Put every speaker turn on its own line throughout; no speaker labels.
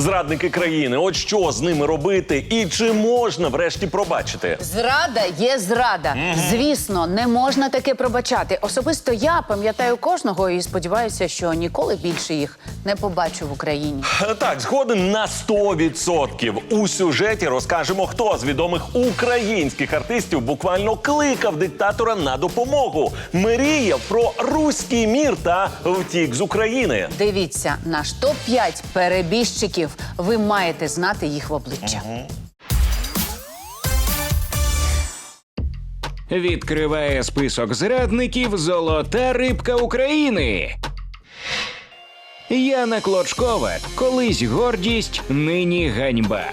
Зрадники країни, от що з ними робити, і чи можна врешті пробачити?
Зрада є зрада. Звісно, не можна таке пробачати. Особисто я пам'ятаю кожного і сподіваюся, що ніколи більше їх не побачу в Україні.
Е, Так, згоден на 100%. У сюжеті розкажемо, хто з відомих українських артистів буквально кликав диктатора на допомогу, мріяв про руський мір та втік з України.
Дивіться, наш топ 5 перебіжчиків. Ви маєте знати їх в обличчя.
Відкриває список зрадників Золота рибка України. Яна Клочкова колись гордість, нині ганьба.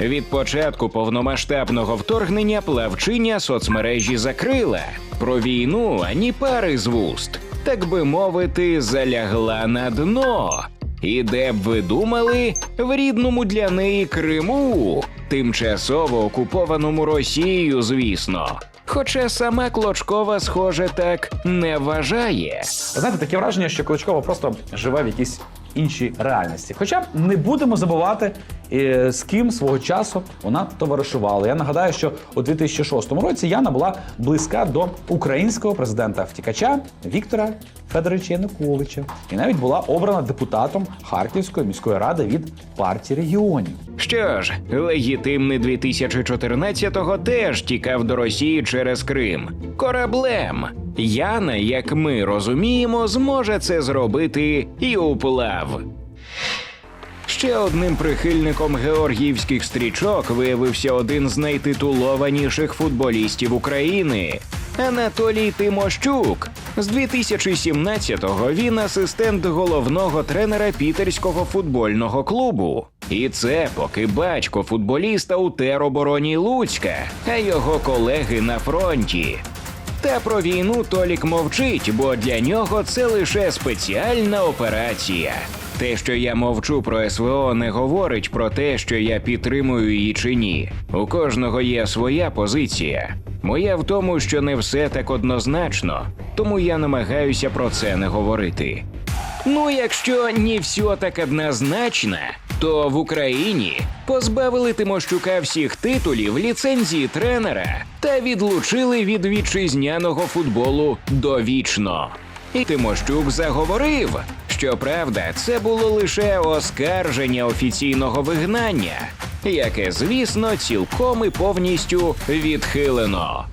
Від початку повномасштабного вторгнення плавчиня соцмережі закрила. Про війну ані пари з вуст, так би мовити, залягла на дно. І де б ви думали, в рідному для неї Криму, тимчасово окупованому Росією, звісно. Хоча сама Клочкова, схоже, так не вважає.
Знаєте, таке враження, що Клочкова просто живе в якійсь іншій реальності. Хоча не будемо забувати, з ким свого часу вона товаришувала. Я нагадаю, що у 2006 році Яна була близька до українського президента втікача Віктора Федоровича Януковича і навіть була обрана депутатом Харківської міської ради від партії регіонів.
Що ж, легітимний 2014-го теж тікав до Росії через Крим кораблем. Яна, як ми розуміємо, зможе це зробити і уплав. Ще одним прихильником георгіївських стрічок виявився один з найтитулованіших футболістів України Анатолій Тимощук. З 2017-го він асистент головного тренера пітерського футбольного клубу. І це поки батько футболіста у теробороні Луцька, а його колеги на фронті. Та про війну Толік мовчить, бо для нього це лише спеціальна операція. Те, що я мовчу про СВО, не говорить про те, що я підтримую її чи ні. У кожного є своя позиція. Моя в тому, що не все так однозначно, тому я намагаюся про це не говорити. Ну, якщо не все так однозначно, то в Україні позбавили Тимощука всіх титулів, ліцензії тренера та відлучили від вітчизняного футболу довічно. І Тимощук заговорив. Щоправда, це було лише оскарження офіційного вигнання, яке, звісно, цілком і повністю відхилено.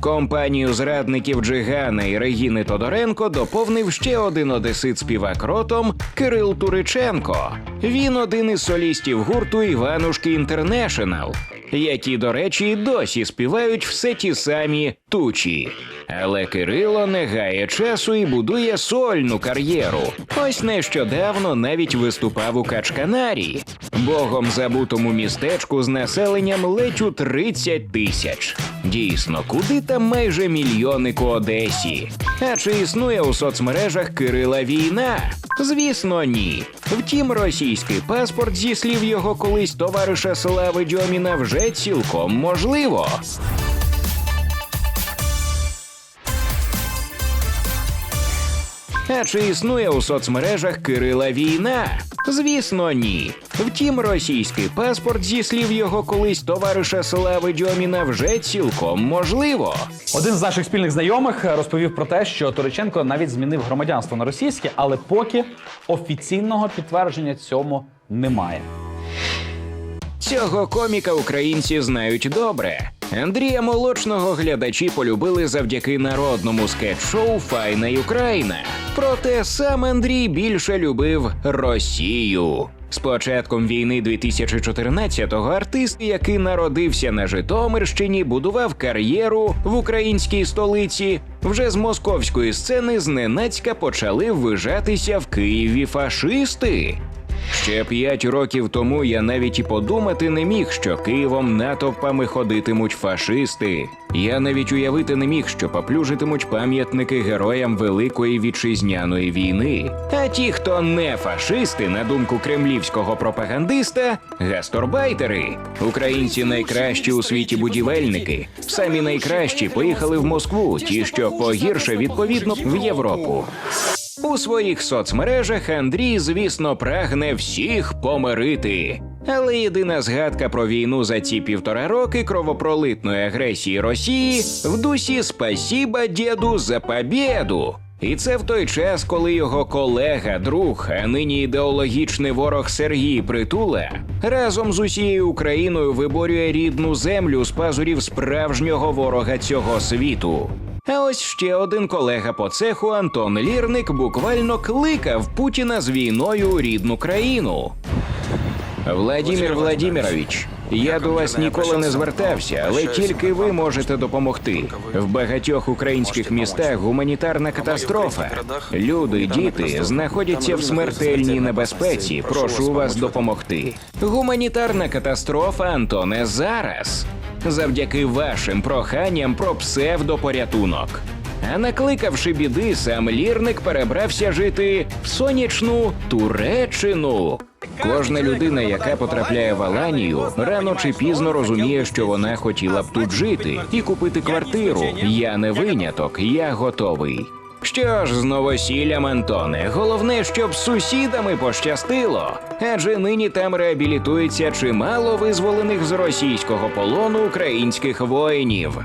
Компанію зрадників Джигана і Регіни Тодоренко доповнив ще один одесит співак ротом Кирил Туриченко. Він один із солістів гурту Іванушки Інтернешнл, які, до речі, досі співають все ті самі тучі. Але Кирило не гає часу і будує сольну кар'єру. Ось нещодавно навіть виступав у Качканарі, богом забутому містечку з населенням ледь у 30 тисяч. Дійсно, куди там майже мільйонику Одесі? А чи існує у соцмережах Кирила війна? Звісно, ні. Втім, російський паспорт, зі слів його колись товариша Слави Дьоміна, вже цілком можливо. А чи існує у соцмережах Кирила війна? Звісно, ні. Втім, російський паспорт, зі слів його колись товариша Слави Дьоміна, вже цілком можливо.
Один з наших спільних знайомих розповів про те, що Туриченко навіть змінив громадянство на російське, але поки офіційного підтвердження цьому немає.
Цього коміка українці знають добре. Андрія Молочного глядачі полюбили завдяки народному скетч-шоу Файна Україна. Проте сам Андрій більше любив Росію. З початком війни 2014-го артист, який народився на Житомирщині, будував кар'єру в українській столиці. Вже з московської сцени зненацька почали ввижатися в Києві фашисти. Ще п'ять років тому я навіть і подумати не міг, що Києвом натовпами ходитимуть фашисти. Я навіть уявити не міг, що поплюжитимуть пам'ятники героям Великої вітчизняної війни. А ті, хто не фашисти, на думку кремлівського пропагандиста, гастарбайтери. Українці найкращі у світі будівельники. Самі найкращі поїхали в Москву, ті, що погірше, відповідно, в Європу. У своїх соцмережах Андрій, звісно, прагне всіх помирити. Але єдина згадка про війну за ці півтора роки кровопролитної агресії Росії в дусі «Спасіба, діду, за побєду». І це в той час, коли його колега, друг, а нині ідеологічний ворог Сергій Притула разом з усією Україною виборює рідну землю з пазурів справжнього ворога цього світу. А ось ще один колега по цеху Антон Лірник буквально кликав Путіна з війною у рідну країну. Владімір Владімірович, я до вас ніколи не звертався, але тільки ви можете допомогти. В багатьох українських містах гуманітарна катастрофа. Люди, діти знаходяться в смертельній небезпеці. Прошу вас допомогти. Гуманітарна катастрофа, Антоне, зараз. Завдяки вашим проханням про псевдопорятунок. А накликавши біди, сам лірник перебрався жити в сонячну Туреччину. Кожна людина, яка потрапляє в Аланію, рано чи пізно розуміє, що вона хотіла б тут жити і купити квартиру. Я не виняток, я готовий. Що ж з новосіллям, Антоне, головне, щоб сусідами пощастило, адже нині там реабілітується чимало визволених з російського полону українських воїнів.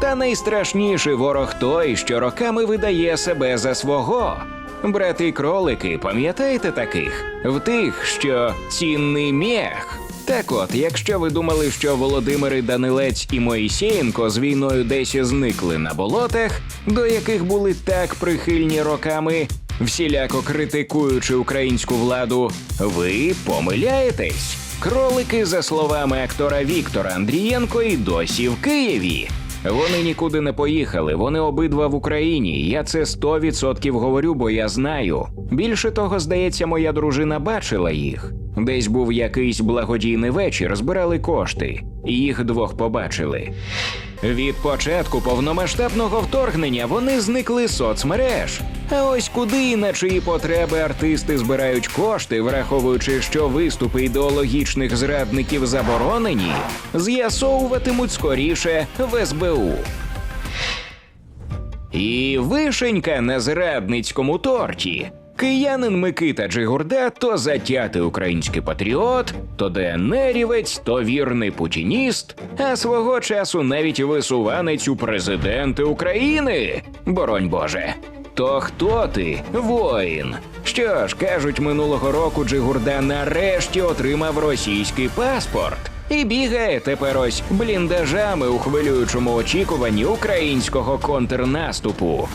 Та найстрашніший ворог той, що роками видає себе за свого. Брати кролики, пам'ятаєте таких? В тих, що цінний мех. Так от, якщо ви думали, що Володимир Данилець і Моїсеєнко з війною десь зникли на болотах, до яких були так прихильні роками, всіляко критикуючи українську владу, ви помиляєтесь. Кролики, за словами актора Віктора Андрієнко, і досі в Києві. Вони нікуди не поїхали, вони обидва в Україні. Я це 100% говорю, бо я знаю. Більше того, здається, моя дружина бачила їх. Десь був якийсь благодійний вечір, збирали кошти, їх двох побачили. Від початку повномасштабного вторгнення вони зникли з соцмереж. А ось куди і на чиї потреби артисти збирають кошти, враховуючи, що виступи ідеологічних зрадників заборонені, з'ясовуватимуть скоріше в СБУ. І вишенька на зрадницькому торті. Киянин Микита Джигурда то затятий український патріот, то ДНРівець, то вірний путініст, а свого часу навіть висуванець у президенти України. Боронь Боже. То хто ти, воїн? Що ж, кажуть, минулого року Джигурда нарешті отримав російський паспорт і бігає тепер ось бліндажами у хвилюючому очікуванні українського контрнаступу.